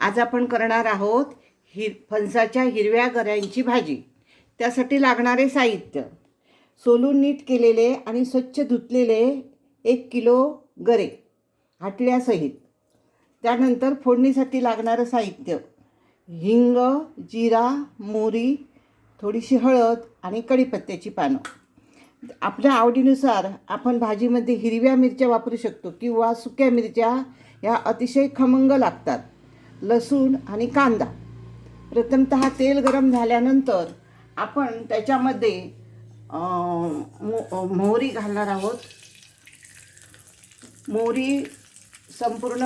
आज आपण करणार आहोत हिर फणसाच्या हिरव्या गऱ्यांची भाजी. त्यासाठी लागणारे साहित्य. सोलून नीट केलेले आणि स्वच्छ धुतलेले एक किलो गरे हाटल्यासहित त्यानंतर फोडणीसाठी लागणारं साहित्य. हिंग जिरा मोरी थोडीशी हळद आणि कढीपत्त्याची पानं. आपल्या आवडीनुसार आपण भाजीमध्ये हिरव्या मिरच्या वापरू शकतो किंवा सुक्या मिरच्या ह्या अतिशय खमंग लागतात. लसूण आणि कांदा. प्रथमतः तेल गरम झाल्यानंतर आपण त्याच्यामध्ये मो मोहरी घालणार आहोत. मोहरी संपूर्ण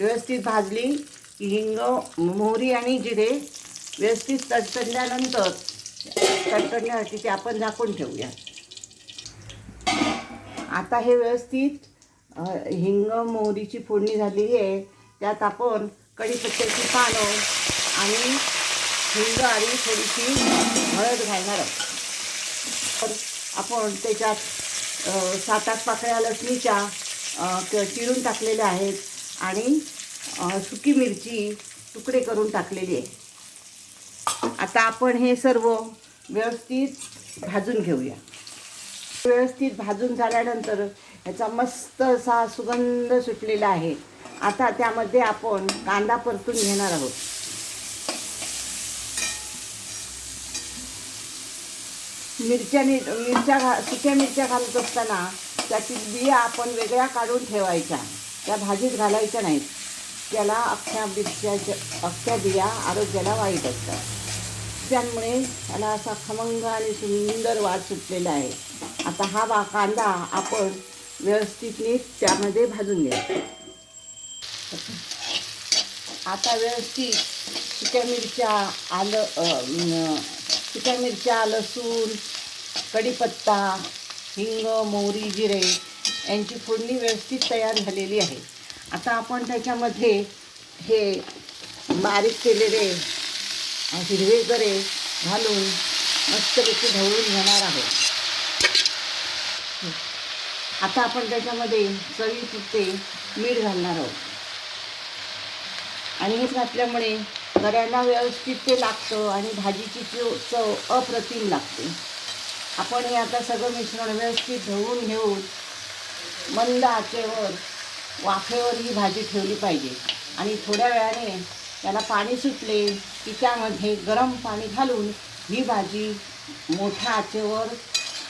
व्यवस्थित भाजली. की हिंग मोहरी आणि जिरे व्यवस्थित तडतडल्यानंतर तडतडण्यासाठी ते आपण झाकून ठेवूया. आता हे व्यवस्थित हिंग मोहरीची फोडणी झालेली आहे. त्यात आपण कढीपत्त्याची पानं आणि हिंग आणि थोडीशी हळद घालणार आहोत. तर आपण त्याच्यात सात आठ पाकळ्या लसणीच्या चिरून टाकलेल्या आहेत आणि सुकी मिरची तुकडे करून टाकलेली आहे. आता आपण हे सर्व व्यवस्थित भाजून घेऊया. व्यवस्थित भाजून झाल्यानंतर ह्याचा मस्त असा सुगंध सुटलेला आहे. आता त्यामध्ये आपण कांदा परतून घेणार आहोत. मिरच्याने मिरच्या घा सुक्या मिरच्या घालत असताना त्यातील बिया आपण वेगळ्या काढून ठेवायच्या. त्या भाजीत घालायच्या नाहीत. त्याला अख्ख्या मिरच्याच्या अख्ख्या बिया आरोग्याला वाईट असतात. त्यामुळे त्याला असा खमंग आणि सुंदर वाद सुटलेला आहे. आता हा वा कांदा आपण व्यवस्थित नीट त्यामध्ये भाजून घ्या आता व्यवस्थित सुक्या मिरच्या आलं अ, सुक्या मिरच्या लसूण कढीपत्ता हिंग मोहरी जिरे यांची फोडणी व्यवस्थित तयार झालेली आहे. आता आपण त्याच्यामध्ये हे बारीक केलेले हिरवे गरे घालून मस्तपैकी ढवळून घेणार आहोत. आता आपण त्याच्यामध्ये चवीपुरते मीठ घालणार आहोत. आणि हेच घातल्यामुळे गऱ्यांना व्यवस्थित ते लागतं आणि भाजीची चव चव अप्रतिम लागते. आपण हे आता सगळं मिश्रण व्यवस्थित धुवून घेऊन मंद आचेवर वाफेवर ही भाजी ठेवली पाहिजे. आणि थोड्या वेळाने त्याला पाणी सुटले की त्यामध्ये गरम पाणी घालून ही भाजी मोठ्या आचेवर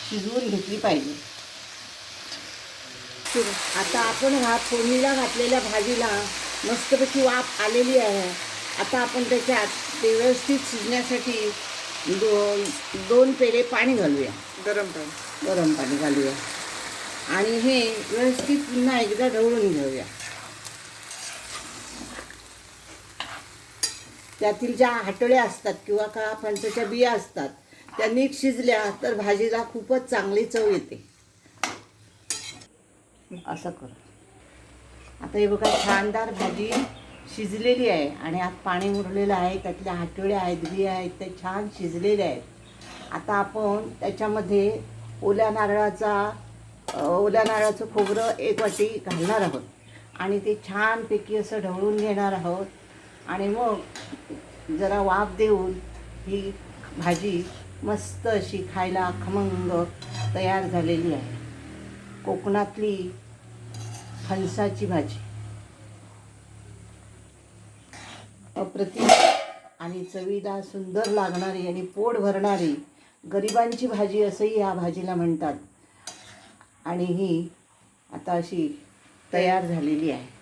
शिजवून घेतली पाहिजे. आता आपण ह्या फोडणीला घातलेल्या भाजीला मस्तपैकी वाफ आलेली आहे. आता आपण त्याच्यात ते व्यवस्थित शिजण्यासाठी दोन दोन पेले पाणी घालूया. गरम पाणी. गरम पाणी घालूया. आणि हे व्यवस्थित पुन्हा एकदा ढवळून घेऊया. त्यातील ज्या हाटोळ्या असतात किंवा का फणसाच्या बिया असतात त्या नीट शिजल्या तर भाजीला खूपच चांगली चव येते. असं कर. आता हे बघा छानदार भाजी शिजलेली आहे आणि आत पाणी उरलेलं आहे त्यातल्या हाटोळ्या आहेत बिया आहेत त्या छान शिजलेल्या आहेत. आता आपण त्याच्यामध्ये ओल्या नारळाचा ओल्या नारळाचं खोबरं एक वाटी घालणार आहोत. आणि ते छानपैकी असं ढवळून घेणार आहोत. आणि मग जरा वाफ देऊन ही भाजी मस्त अशी खायला खमंग तयार झालेली आहे. कोकणातली फणसाची भाजी. अप्रतिम आणि चवीला सुंदर लागणारी आणि पोट भरणारी गरिबांची भाजी असंही या भाजीला म्हणतात. आणि ही आता अशी तयार झालेली आहे.